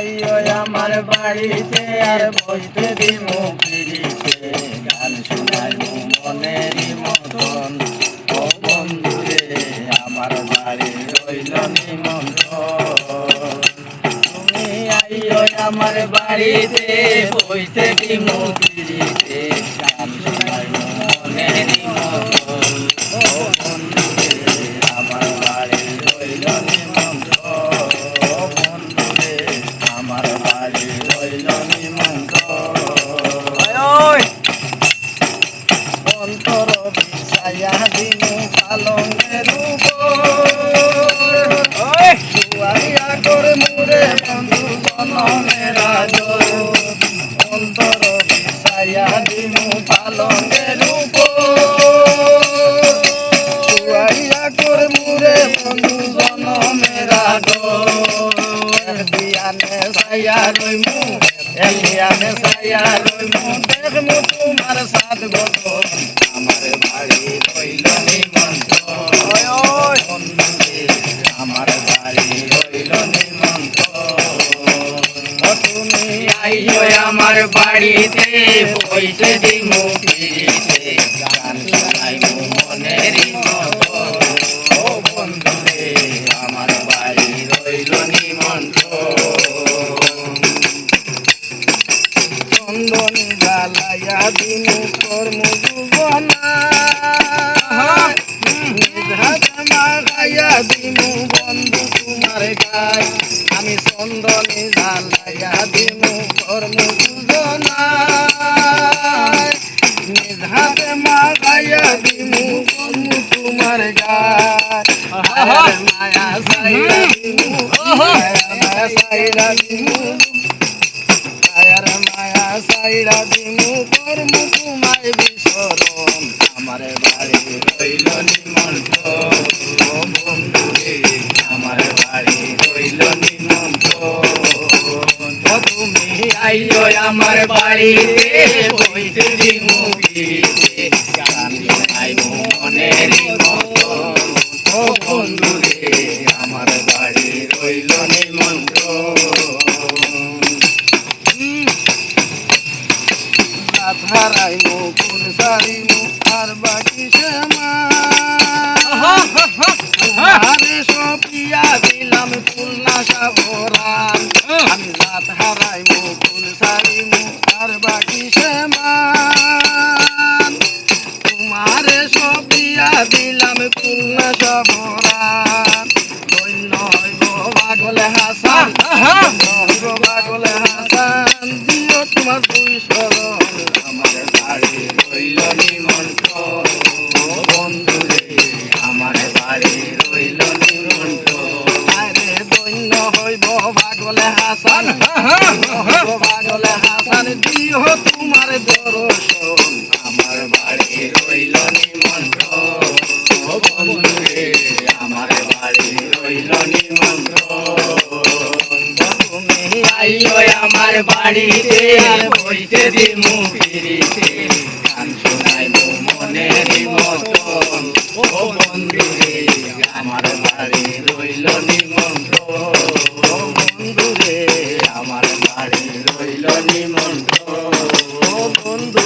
আইও আমার বাড়িতে আর বইতে দিমু গান শোনাইমু মনেরই মতন ও বন্ধুরে, আমার বাড়ি রইল নিমন্ত্রণ। তুমি আইও আমার বাড়িতে, বইতে দিমু পিড়িতে। গান অন্তর বিছায়া দিনু পালঙ্গের উপর। শুয়াইয়া করে মুরে বন্ধু জনমের অন্তর বিছাইয়া দিনু পালঙ্গের উপর। শুয়াইয়া করে মুরে বন্ধু জনমের বিয়ানে সাইয়া রইমু এলিয়ানে সাইয়া রইমু। দেখমু তোমার সাত বছর। আমার বাড়িতে বইতে দিমু পিড়িতে গান শোনাইমু মনের মতন ও আমার বাড়ি রইল নিমন্ত্রণ চন্দন জ্বালাইয়া দিনু কর্ম যুবনা তোমার গায় আমি চন্দনে জ্বালাইয়া দিনু কর্ম নিজ হাতে মাগাইয়া দিনু কর্ম তোমার গায়। মায়া সাইরা দিনু মায়া সাইরা দিনু মায়া সাইরা দিমু করমু আইও আমার বাড়িতে। পিড়িতে গান শোনাইমু মনের ও আমার বাড়ি রইল সারি মুখার বাকি শ্যামা আরে সপিয়া দিলাম ফুল ভরান পাগলে হাসান দিও তোমার দুই শরণ আমার বাড়ি রইল নিমন্ত্রণ ও বন্ধুরে আমার বাড়ি রইল নিমন্ত্রণ আরে ধন্য হইব পাগলে হাসান পাগলে হাসান দিও তোমার দর্শন আমার বাড়ি রইল নিমন্ত্রণ ও বন্ধুরে আমার বাড়ি রইল নিমন্ত্রণ। আইলো আমার বাড়িতে, আর বইতে দিমু ফিরিতে। গান শোনাইবো মনের মতন ও বন্ধু রে আমার বাড়ি রইল নিমন্ত্রণ। ও বন্ধু রে আমার বাড়ি রইল নিমন্ত্রণ। ও বন্ধু